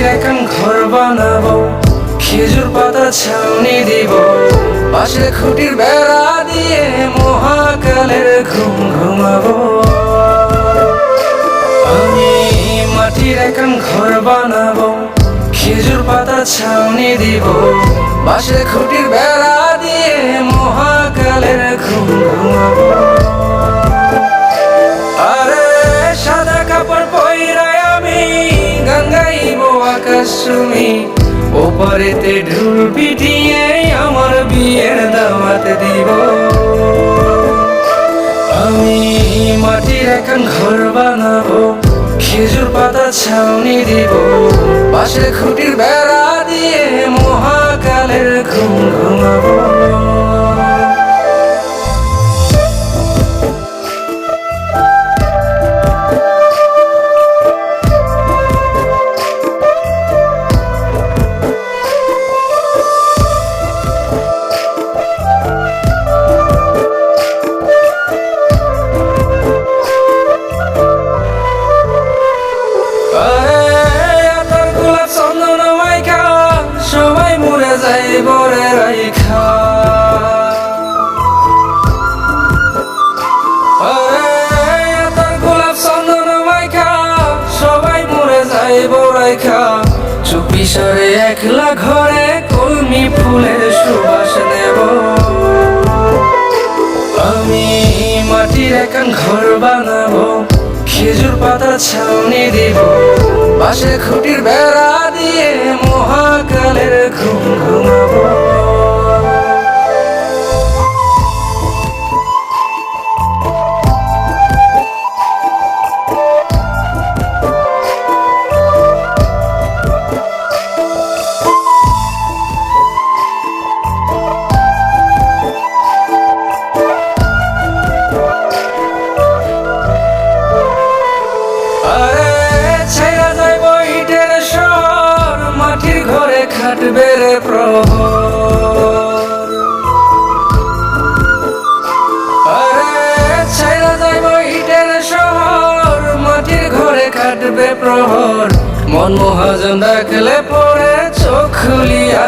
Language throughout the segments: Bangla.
ঘর বানাবো, খেজুর পাতা ছাউনি দিব। পাশে খুঁটির বেড়া দিয়ে মহাকালের ঘুম ঘুমাবো। আমি মাটির একান ঘর বানাবো, খেজুর পাতা ছাউনি দিব। বাসে খুঁটির বেড়া তুমি ওপারেতে ঢুল পিটিয়ে আমার বিয়ের দাওয়াত দিব। আমি মাটির এখন ঘর বানাবো, খেজুর পাতা ছাউনি দিব। পাশে খুঁটির বেড়া দিয়ে মহাকালের ঘুম ঘুমাবো। যায় বরাইখা। চুপি সরে একলা ঘরে কলমি ফুলের সুবাস নেব। আমি মাটির একান ঘর বানাবো, খেজুর পাতা ছাউনি দিব পাশে খাটবে রে প্রহর। আরে ছেড়া যাইব ইটের শহর, মাটির ঘরে কাটবে প্রহর। মন মহাজন ডাকলে পরে চোখ খুলিয়া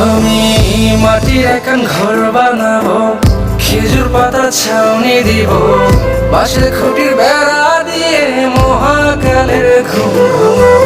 আমি মাটির একান ঘর বানাবো, খেজুর পাতা ছাউনি দিব। বাসে খুঁটির বেড়া দিয়ে মহাকালের ঘুম